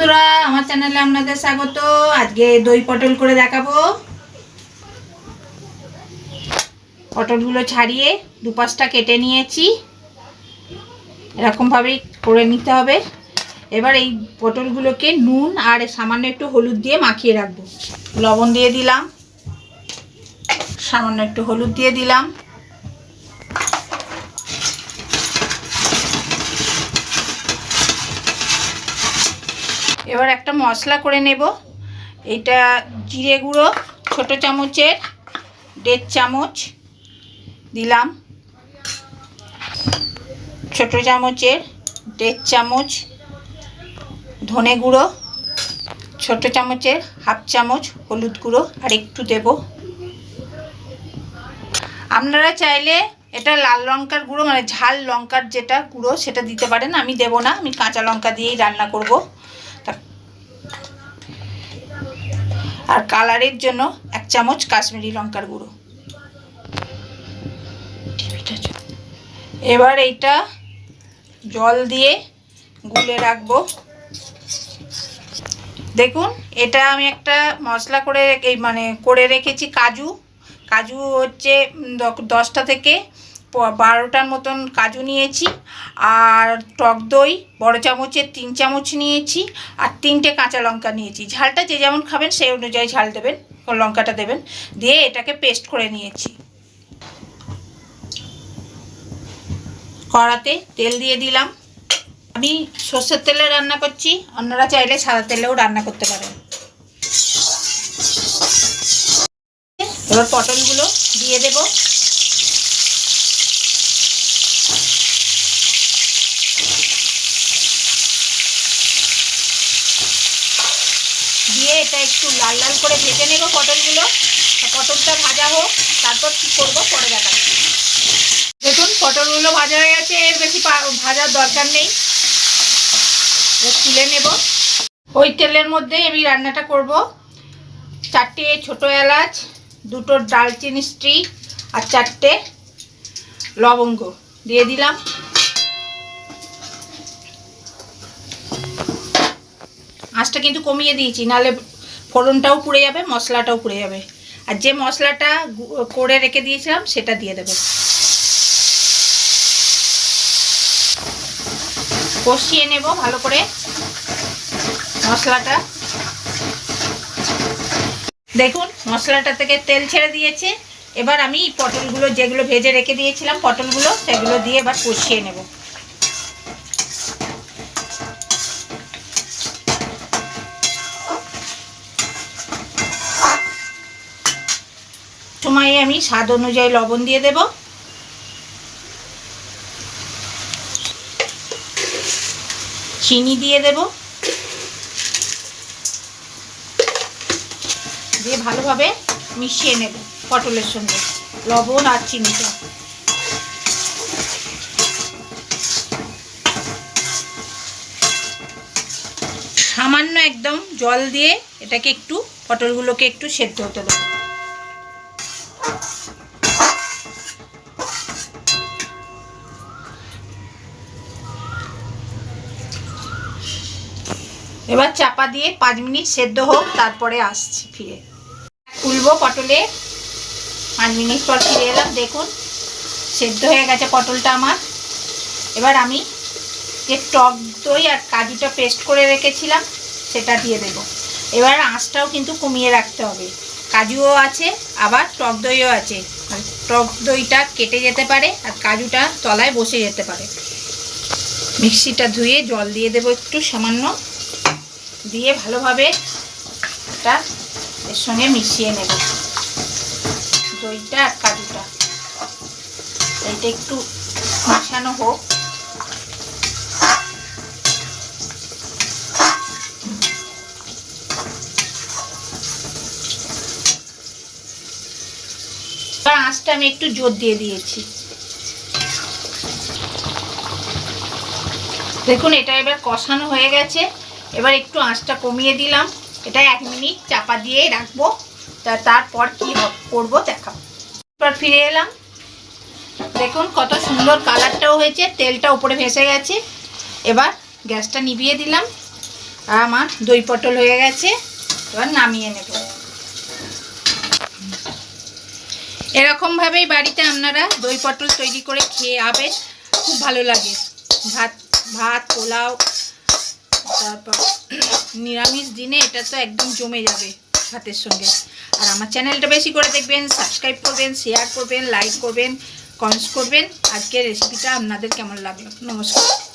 বন্ধুরা, আমার চ্যানেলে আপনাদের স্বাগত। আজকে দই পটল করে দেখাবো। পটলগুলো ছাড়িয়ে দুপাশটা কেটে নিয়েছি। এরকমভাবেই করে নিতে হবে। এবার এই পটলগুলোকে নুন আর সামান্য একটু হলুদ দিয়ে মাখিয়ে রাখব। লবণ দিয়ে দিলাম। সামান্য একটু হলুদ দিয়ে দিলাম। একটা মশলা করে নেব। এটা জিরে গুঁড়ো, ছোটো চামচের দেড় চামচ দিলাম। ছোটো চামচের দেড় চামচ ধনে গুঁড়ো, ছোটো চামচের হাফ চামচ হলুদ গুঁড়ো আর একটু দেব। আপনারা চাইলে এটা লাল লঙ্কার গুঁড়ো মানে ঝাল লঙ্কার যেটা গুঁড়ো সেটা দিতে পারেন। আমি দেব না, আমি কাঁচা লঙ্কা দিয়েই রান্না করব। আর কালারের জন্য এক চামচ কাশ্মীরি লঙ্কার গুঁড়ো। এবার এইটা জল দিয়ে গুলে রাখব। দেখুন, এটা আমি একটা মশলা করে এই মানে করে রেখেছি কাজু। কাজু হচ্ছে দশটা থেকে বারোটার মতন কাজু নিয়েছি, আর টক দই, বড় চামচের তিন চামচ নিয়েছি, আর তিনটে কাঁচা লঙ্কা নিয়েছি। ঝালটা যে যেমন খাবেন, সেই অনুযায়ী ঝাল দেবেন, লঙ্কাটা দেবেন। দিয়ে এটাকে পেস্ট করে নিয়েছি। কড়াতে তেল দিয়ে দিলাম। আমি সর্ষের তেলে রান্না করছি, অন্যরা চাইলে সাদা তেলেও রান্না করতে পারেন। এবার পটলগুলো দিয়ে দেব দিয়ে এটা একটু লাল লাল করে ভেজে নেব পটলগুলো। পটলটা ভাজা হোক, তারপর কী করব পরে দেখাচ্ছি। দেখুন, পটলগুলো ভাজা হয়ে গেছে, এর বেশি ভাজার দরকার নেই। তুলে নেব। ওই তেলের মধ্যে আমি রান্নাটা করব। চারটে ছোটো এলাচ, দুটো ডালচিনি স্ট্রি আর চারটে লবঙ্গ দিয়ে দিলাম। আঁচটা কিন্তু কমিয়ে দিয়েছি, নাহলে ফোড়নটাও পুড়ে যাবে, মশলাটাও পুড়ে যাবে। আর যে মশলাটা করে রেখে দিয়েছিলাম, সেটা দিয়ে দেবো। কষিয়ে নেব ভালো করে মশলাটা। দেখুন, মশলাটা থেকে তেল ছেড়ে দিয়েছে। এবার আমি পটলগুলো যেগুলো ভেজে রেখে দিয়েছিলাম, পটলগুলো সেগুলো দিয়ে এবার কষিয়ে নেব। সময়ে আমি স্বাদ অনুযায়ী লবণ দিয়ে দেবো। চিনি দিয়ে দেব। দিয়ে ভালোভাবে মিশিয়ে নেব পটলের সঙ্গে, লবণ আর চিনিটা। সামান্য একদম জল দিয়ে এটাকে একটু, পটলগুলোকে একটু সেদ্ধ হতে দেবো। এবার চাপা দিয়ে পাঁচ মিনিট সেদ্ধ হোক, তারপরে আসছি ফিরে। তুলবো পটলে পাঁচ মিনিট পর ফিরে এলাম, দেখুন, সেদ্ধ হয়ে গেছে পটলটা আমার। এবার আমি যে টক দই আর কাজুটা পেস্ট করে রেখেছিলাম, সেটা দিয়ে দেব। এবার আঁচটাও কিন্তু কমিয়ে রাখতে হবে। কাজুও আছে, আবার টক দইও আছে। আর টক দইটা কেটে যেতে পারে আর কাজুটা তলায় বসে যেতে পারে। মিক্সিটা ধুয়ে জল দিয়ে দেবো একটু সামান্য। দিয়ে ভালোভাবে এটা এর সঙ্গে মিশিয়ে নেব। দইটা আর কাজুটা। এইটা একটু মাখানো হোক। আঁচটা আমি একটু জোর দিয়ে দিয়েছি। দেখুন, এটা এবার কষানো হয়ে গেছে। এবার একটু আঁচটা কমিয়ে দিলাম। এটা এক মিনিট চাপা দিয়ে রাখব। তা তারপর কি করব দেখাবো এবার ফিরে এলাম। দেখুন কত সুন্দর কালারটাও হয়েছে, তেলটা উপরে ভেসে গেছে। এবার গ্যাসটা নিভিয়ে দিলাম। আর আমার দই পটল হয়ে গেছে। এবার নামিয়ে নেব। এরকমভাবেই বাড়িতে আপনারা দই পটল তৈরি করে খেয়ে আবেন। খুব ভালো লাগে। ভাত ভাত, পোলাও তারপর নিরামিষ দিনে এটা তো একদম জমে যাবে ভাতের সঙ্গে। আর আমার চ্যানেলটা বেশি করে দেখবেন সাবস্ক্রাইব করবেন শেয়ার করবেন লাইক করবেন কমেন্টস করবেন। আজকের রেসিপিটা আপনাদের কেমন লাগল? নমস্কার।